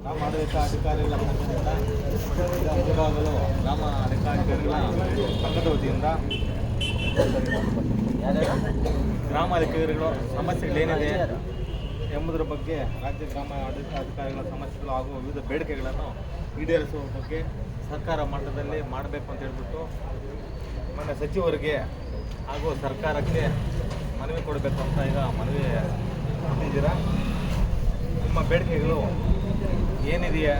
ಗ್ರಾಮ ಆಡಳಿತ ಅಧಿಕಾರಿಗಳ ಮುಳಬಾಗಲು ಗ್ರಾಮ ಲೆಕ್ಕಾಧಿಕಾರಿಗಳ ಸಂಘದ ವತಿಯಿಂದ ಗ್ರಾಮ ಅಧಿಕಾರಿಗಳು ಸಮಸ್ಯೆಗಳೇನಿದೆ ಎಂಬುದರ ಬಗ್ಗೆ ರಾಜ್ಯ ಗ್ರಾಮ ಆಡಳಿತ ಅಧಿಕಾರಿಗಳ ಸಮಸ್ಯೆಗಳು ಹಾಗೂ ವಿವಿಧ ಬೇಡಿಕೆಗಳನ್ನು ಈಡೇರಿಸುವ ಬಗ್ಗೆ ಸರ್ಕಾರ ಮಟ್ಟದಲ್ಲಿ ಮಾಡಬೇಕು ಅಂತ ಹೇಳ್ಬಿಟ್ಟು ಮೊನ್ನೆ ಸಚಿವರಿಗೆ ಹಾಗೂ ಸರ್ಕಾರಕ್ಕೆ ಮನವಿ ಕೊಡಬೇಕು ಅಂತ ಈಗ ಮನವಿ ಕೊಟ್ಟಿದ್ದೀರಾ? ನಿಮ್ಮ ಬೇಡಿಕೆಗಳು ಏನಿದೆಯಾ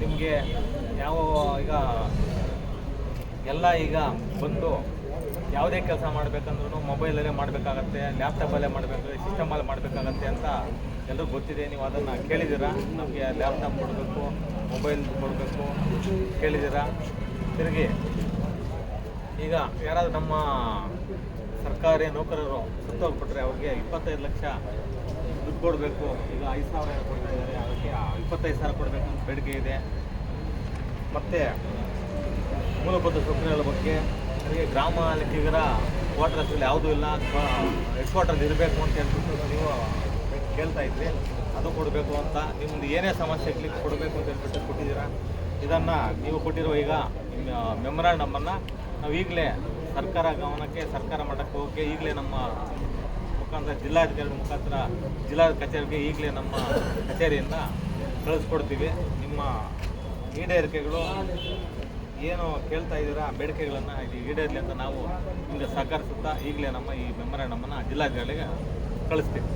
ನಿಮಗೆ ಯಾವ ಈಗ ಎಲ್ಲ ಈಗ ಬಂದು ಯಾವುದೇ ಕೆಲಸ ಮಾಡಬೇಕಂದ್ರೂ ಮೊಬೈಲಲ್ಲೇ ಮಾಡಬೇಕಾಗತ್ತೆ, ಲ್ಯಾಪ್ಟಾಪಲ್ಲೇ ಮಾಡಬೇಕು ಸಿಸ್ಟಮಲ್ಲಿ ಮಾಡಬೇಕಾಗತ್ತೆ ಅಂತ ಎಲ್ಲರೂ ಗೊತ್ತಿದೆ. ನೀವು ಅದನ್ನು ಕೇಳಿದ್ದೀರಾ? ನಮಗೆ ಲ್ಯಾಪ್ಟಾಪ್ ಕೊಡಬೇಕು, ಮೊಬೈಲ್ ಕೊಡಬೇಕು ಕೇಳಿದ್ದೀರಾ? ತಿರುಗಿ, ಈಗ ಯಾರಾದರೂ ನಮ್ಮ ಸರ್ಕಾರಿ ನೌಕರರು ಸತ್ತೋಗ್ಬಿಟ್ರೆ ಅವ್ರಿಗೆ ಇಪ್ಪತ್ತೈದು ಲಕ್ಷ ಕೊಡಬೇಕು. ಈಗ ಐದು ಸಾವಿರ ಕೊಡ್ತಾ ಇದ್ದಾರೆ. ಅದಕ್ಕೆ ಇಪ್ಪತ್ತೈದು ಸಾವಿರ ಕೊಡಬೇಕು ಅಂತ ಬೇಡಿಕೆ ಇದೆ. ಮತ್ತು ಮೂಲಭೂತ ಸೌಕರ್ಯಗಳ ಬಗ್ಗೆ ನನಗೆ ಗ್ರಾಮ ಲೆಕ್ಕಿಗರ ಕ್ವಾರ್ಟರ್ಸಲ್ಲಿ ಯಾವುದೂ ಇಲ್ಲ. ಹೆಡ್ ಕ್ವಾರ್ಟರ್ ಇರಬೇಕು ಅಂತ ಹೇಳ್ಬಿಟ್ಟು ನೀವು ಕೇಳ್ತಾ ಇದ್ರಿ. ಅದು ಕೊಡಬೇಕು ಅಂತ. ನಿಮ್ಮದು ಏನೇ ಸಮಸ್ಯೆ ಕ್ಲಿಕ್ ಕೊಡಬೇಕು ಅಂತ ಹೇಳ್ಬಿಟ್ಟು ಕೊಟ್ಟಿದ್ದೀರಾ. ಇದನ್ನು ನೀವು ಕೊಟ್ಟಿರುವ ಈಗ ಮೆಮೊರಾಂಡಮನ್ನು ನಾವು ಈಗಲೇ ಸರ್ಕಾರ ಗಮನಕ್ಕೆ ಸರ್ಕಾರ ಮಟ್ಟಕ್ಕೆ ಹೋಗಿ ಈಗಲೇ ನಮ್ಮ ಮುಖಾಂತರ ಜಿಲ್ಲಾಧಿಕಾರಿ ಮುಖಾಂತರ ಜಿಲ್ಲಾ ಕಚೇರಿಗೆ ಈಗಲೇ ನಮ್ಮ ಕಚೇರಿಯನ್ನು ಕಳಿಸ್ಕೊಡ್ತೀವಿ. ನಿಮ್ಮ ಈಡೇರಿಕೆಗಳು ಏನು ಕೇಳ್ತಾ ಇದ್ದೀರಾ, ಬೇಡಿಕೆಗಳನ್ನು ಇದು ಈಡೇರಲಿ ಅಂತ ನಾವು ನಿಮಗೆ ಸಹಕರಿಸುತ್ತಾ ಈಗಲೇ ನಮ್ಮ ಈ ಮೆಮೊರಾಂಡಮನ್ನು ಜಿಲ್ಲಾಧಿಕಾರಿಗೆ ಕಳಿಸ್ತೀವಿ.